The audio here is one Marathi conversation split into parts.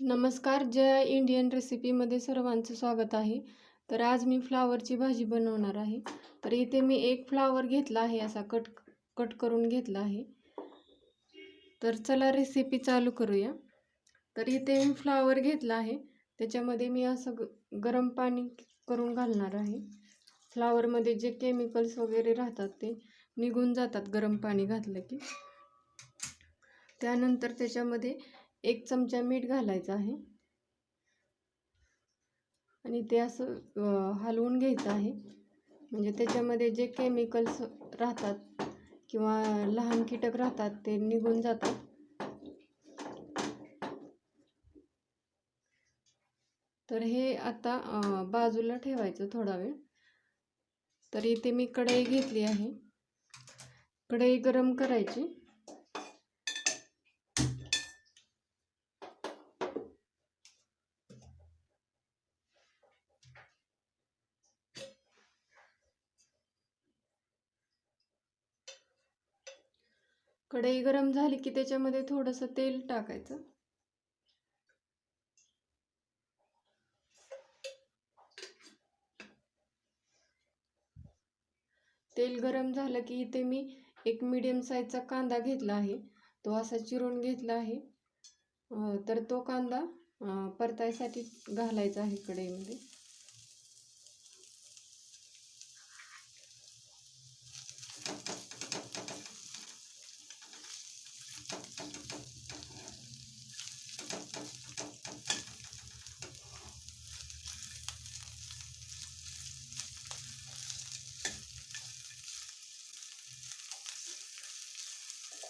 नमस्कार जय इंडियन रेसिपीमध्ये सर्वांचं स्वागत आहे. तर आज मी फ्लावरची भाजी बनवणार आहे. तर इथे मी एक फ्लावर घेतला आहे असा कट कट करून घेतला आहे. तर चला रेसिपी चालू करूया. तर इथे मी फ्लावर घेतला आहे. त्याच्यामध्ये मी असं ग गरम पाणी करून घालणार आहे. फ्लावरमध्ये जे केमिकल्स वगैरे राहतात ते निघून जातात गरम पाणी घातलं की. त्यानंतर त्याच्यामध्ये एक चमचा मीठ घालायचं आहे. आणि ते असं हलवून घ्यायचं आहे. म्हणजे त्याच्यामध्ये जे केमिकल्स राहतात किंवा लहान कीटक राहतात ते निघून जातात. तर हे आता बाजूला ठेवायचं थोडा वेळ. तर इथे मी कढई घेतली आहे. कढई गरम करायची. कढई गरम झाली की त्याच्यामध्ये थोडंसं तेल टाकायचं. तेल गरम झालं की इथे मी एक मीडियम साईजचा कांदा घेतला आहे. तो असा चिरून घेतला आहे. तर तो कांदा परतायसाठी घालायचा आहे कढईमध्ये.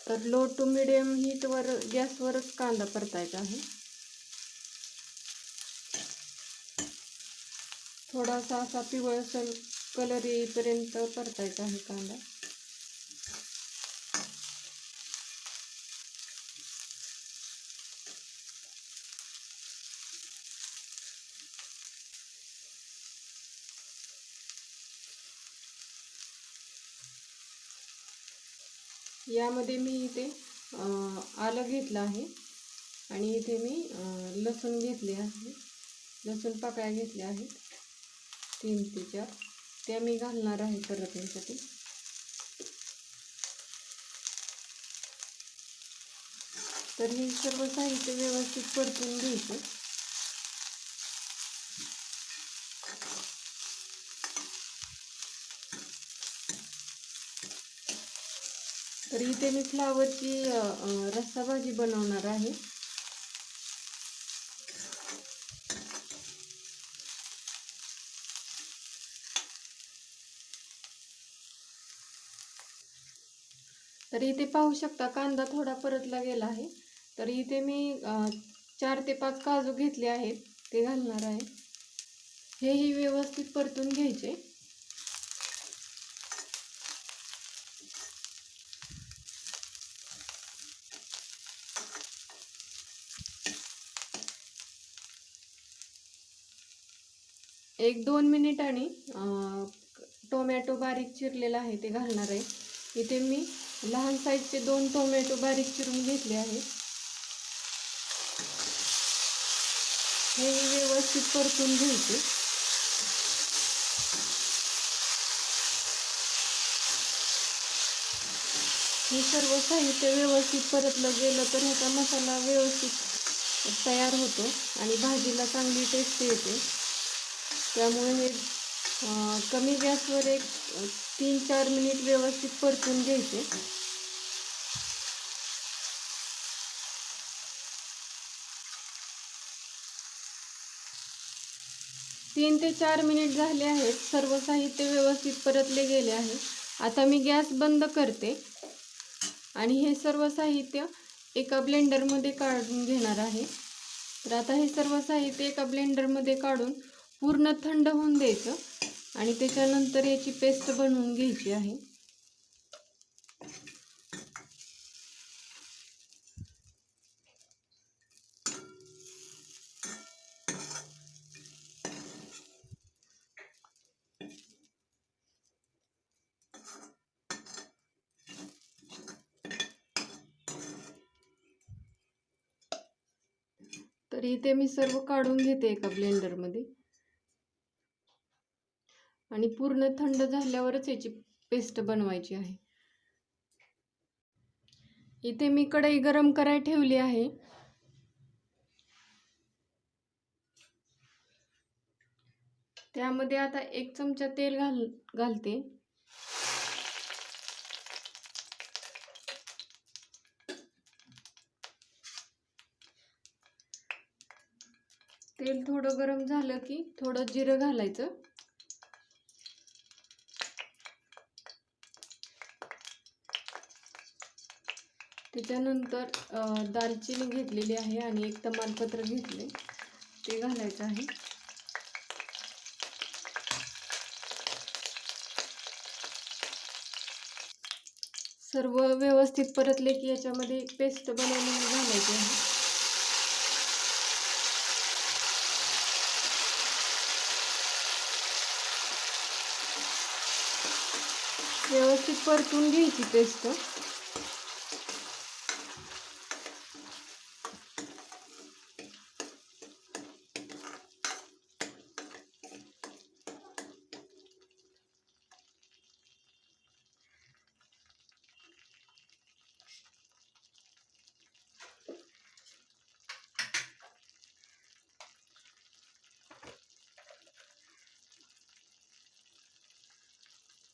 तर लो टू मिडियम हीटवर गॅसवरच कांदा परतायचा आहे. थोडासा असा पिवळसर कलर येईपर्यंत परतायचा आहे कांदा. यामध्ये मी इथे आलं घेतलं आहे. आणि इथे मी लसूण घेतले आहे. लसूण पाकळ्या घेतल्या आहेत. तीन ते चार. त्या मी घालणार आहे परतण्यासाठी तर हे सर्व साहित्य व्यवस्थित परतून घ्यायचं. तर इथे मी फ्लावरची रस्सा भाजी बनवणार आहे. तर इथे पाहू शकता कांदा थोडा परतला गेला आहे. तर इथे मी चार ते पाच काजू घेतले आहेत. ते घालणार आहे. हेही व्यवस्थित परतून घ्यायचे. एक दोन मिनिटांनी टोमॅटो बारीक चिरलेला आहे ते घालणार आहे. इथे मी लहान साईजचे दोन टोमॅटो बारीक चिरून घेतले आहेत हे व्यवस्थित परतून घ्यायचे. हे सर्व साहित्य व्यवस्थित परतलं गेलं तर ह्याचा मसाला व्यवस्थित तयार होतो आणि भाजीला चांगली टेस्ट येते. त्यामुळे हे कमी गॅसवर एक तीन चार मिनिट व्यवस्थित परतून घ्यायचे. तीन ते चार मिनिट झाले आहेत. सर्व साहित्य व्यवस्थित परतले गेले आहे. आता मी गॅस बंद करते आणि हे सर्व साहित्य एका ब्लेंडरमध्ये काढून घेणार आहे. तर आता हे सर्व साहित्य एका ब्लेंडरमध्ये काढून पूर्ण थंड होऊन द्यायचं आणि त्याच्यानंतर याची पेस्ट बनवून घ्यायची आहे. तर इथे मी सर्व काढून घेते एका ब्लेंडरमध्ये आणि पूर्ण थंड झाल्यावरच याची पेस्ट बनवायची आहे. इथे मी कढई गरम करायला ठेवली आहे. त्यामध्ये आता एक चमचा तेल घाल घालते. तेल थोडं गरम झालं की थोडं जिरं घालायचं. त्याच्यानंतर दालचिनी घेतलेली आहे आणि एक तमालपत्र घेतले. ते घालायचं आहे. सर्व व्यवस्थित परतले की याच्यामध्ये पेस्ट बनवलेली घालायची आहे. व्यवस्थित परतून घ्यायची पेस्ट.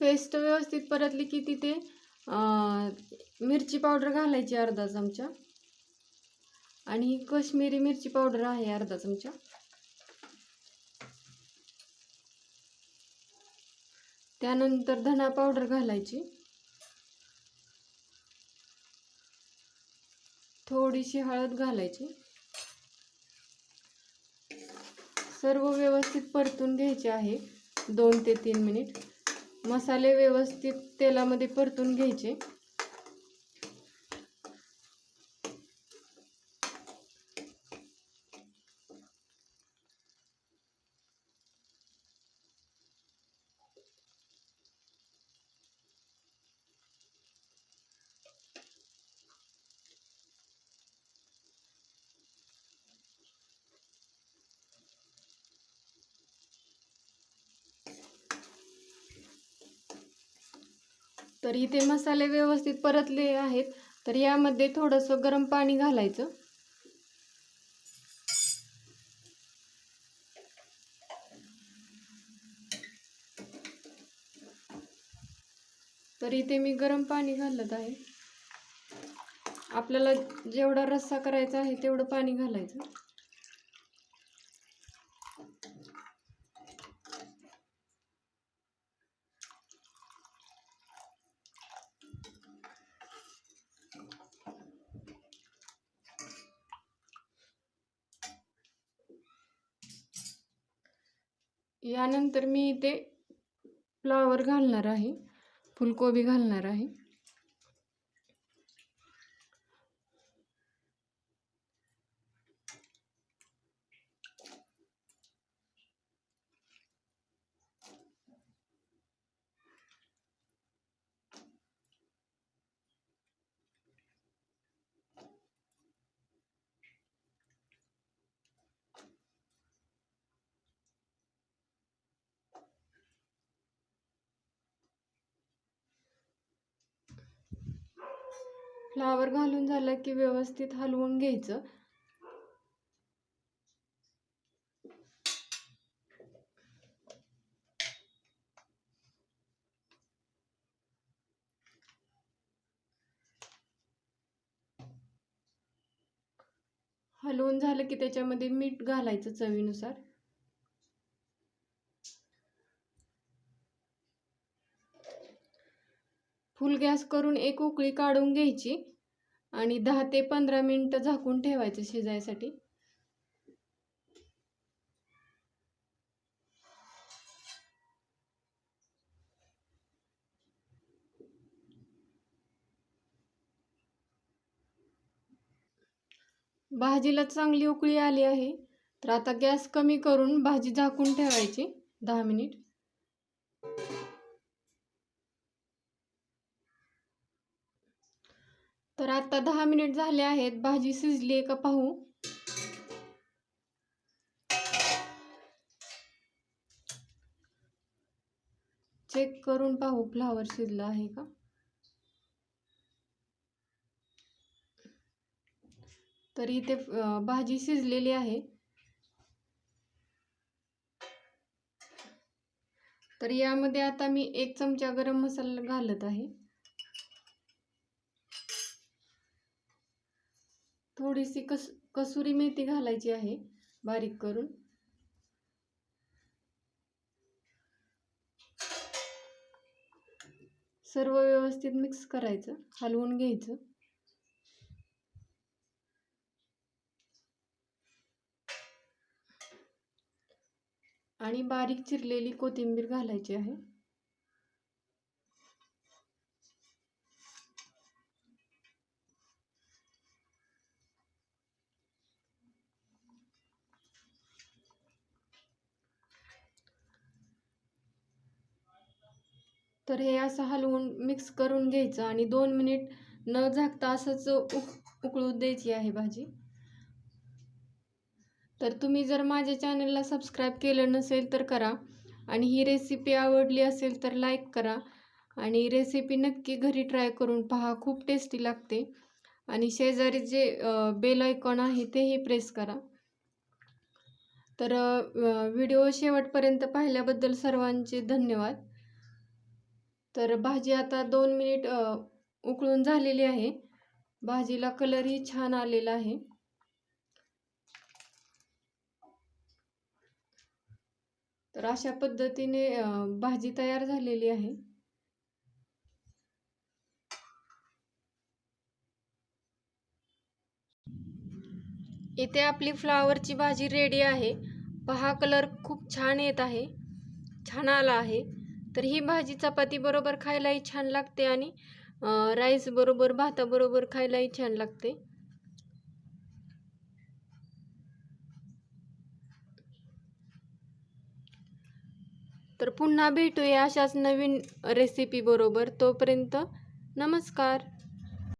पेस्ट व्यवस्थित परतली की तिथे मिरची पावडर घालायची अर्धा चमचा. आणि ही कश्मीरी मिरची पावडर आहे अर्धा चमचा. त्यानंतर धना पावडर घालायची. थोडीशी हळद घालायची. सर्व व्यवस्थित परतून घ्यायचे आहे दोन ते तीन मिनिट. मसाले व्यवस्थित तेलामध्ये परतून घ्यायचे. तर इथे मसाले व्यवस्थित परतले आहेत. तर यामध्ये थोडंसं गरम पाणी घालायचं. तर इथे मी गरम पाणी घालत आहे. आपल्याला जेवढा रस्सा करायचा आहे तेवढं पाणी घालायचं. यानंतर मी इथे फ्लॉवर घालणार आहे फुलकोबी घालणार आहे. फ्लावर घालून झालं की व्यवस्थित हलवून घ्यायचं. हलवून झालं की त्याच्यामध्ये मीठ घालायचं चवीनुसार. फुल गॅस करून एक उकळी काढून घ्यायची आणि दहा ते पंधरा मिनटं झाकून ठेवायचं शिजायसाठी. भाजीला चांगली उकळी आली आहे तर आता गॅस कमी करून भाजी झाकून ठेवायची दहा मिनिट. तर आता दहा मिनिट झाले आहेत. भाजी शिजली आहे का पाहू? चेक करून पाहू फ्लावर शिजला आहे का? तर इथे भाजी शिजलेली आहे. तर यामध्ये आता मी एक चमचा गरम मसाला घालत आहे. थोडीशी कस कसुरी मेथी घालायची आहे बारीक करून. सर्व व्यवस्थित मिक्स करायचं हलवून घ्यायचं. आणि बारीक चिरलेली कोथिंबीर घालायची आहे. तर हे असं हलवून मिक्स करून घ्यायचं आणि दोन मिनिट न झाकता असंच उक उकळू द्यायची आहे भाजी. तर तुम्ही जर माझ्या चॅनलला सबस्क्राईब केलं नसेल तर करा आणि ही रेसिपी आवडली असेल तर लाईक करा आणि रेसिपी नक्की घरी ट्राय करून पहा खूप टेस्टी लागते. आणि शेजारी जे बेल आयकॉन आहे तेही प्रेस करा. तर व्हिडिओ शेवटपर्यंत पाहिल्याबद्दल सर्वांचे धन्यवाद. तर भाजी आता दोन मिनिट उकळून झालेली आहे. भाजीला कलरही छान आलेला आहे. तर अशा पद्धतीने भाजी तयार झालेली आहे. इथे आपली फ्लावरची भाजी रेडी आहे. पहा कलर खूप छान येत आहे. छान आला आहे. तर ही भाजी चपाती बरोबर खायलाही छान लागते आणि राईस बरोबर भाताबरोबर खायलाही छान लागते. तर पुन्हा भेटूया अशाच नवीन रेसिपी बरोबर. तोपर्यंत नमस्कार.